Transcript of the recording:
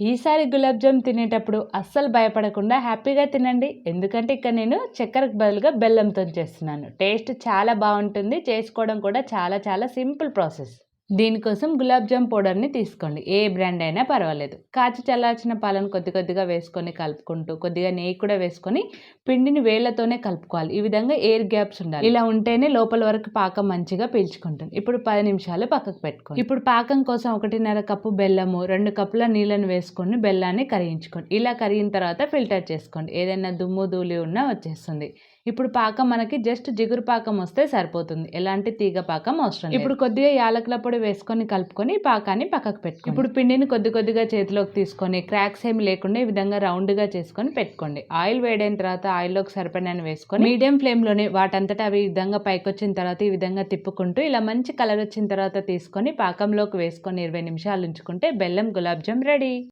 ఈసారి గులాబ్ జామ్ తినేటప్పుడు అస్సలు భయపడకుండా హ్యాపీగా తినండి. ఎందుకంటే ఇక్కడ నేను చక్కెరకు బదులుగా బెల్లంతో చేస్తున్నాను. టేస్ట్ చాలా బాగుంటుంది. చేసుకోవడం కూడా చాలా చాలా సింపుల్ ప్రాసెస్. దీనికోసం గులాబ్ జామ్ పౌడర్ని తీసుకోండి. ఏ బ్రాండ్ అయినా పర్వాలేదు. కాచి చల్లార్చిన పాలను కొద్ది కొద్దిగా వేసుకొని కలుపుకుంటూ కొద్దిగా నెయ్యి కూడా వేసుకొని పిండిని వేళ్ళతోనే కలుపుకోవాలి. ఈ విధంగా ఎయిర్ గ్యాప్స్ ఉండాలి. ఇలా ఉంటేనే లోపల వరకు పాకం మంచిగా పీల్చుకుంటుంది. ఇప్పుడు పది నిమిషాలు పక్కకు పెట్టుకోండి. ఇప్పుడు పాకం కోసం ఒకటిన్నర కప్పు బెల్లము రెండు కప్పుల నీళ్ళను వేసుకొని బెల్లాన్ని కరిగించుకోండి. ఇలా కరిగిన తర్వాత ఫిల్టర్ చేసుకోండి. ఏదైనా దుమ్ము ధూళి ఉన్నా వచ్చేస్తుంది. ఇప్పుడు పాకం మనకి జస్ట్ జిగురు పాకం వస్తే సరిపోతుంది. ఎలాంటి తీగ పాకం అవసరం ఇప్పుడు కొద్దిగా యాలకుల పొడి వేసుకొని కలుపుకొని పాకాన్ని పక్కకు పెట్టుకోండి. ఇప్పుడు పిండిని కొద్ది కొద్దిగా చేతిలోకి తీసుకొని క్రాక్స్ ఏమి లేకుండా ఈ విధంగా రౌండ్గా చేసుకొని పెట్టుకోండి. ఆయిల్ వేడైన తర్వాత ఆయిల్లోకి సరిపడిన వేసుకొని మీడియం ఫ్లేమ్లోనే వాటంతటా అవి ఈ విధంగా పైకి వచ్చిన తర్వాత ఈ విధంగా తిప్పుకుంటూ ఇలా మంచి కలర్ వచ్చిన తర్వాత తీసుకొని పాకంలోకి వేసుకొని ఇరవై నిమిషాలు ఉంచుకుంటే బెల్లం గులాబ్ జామ్ రెడీ.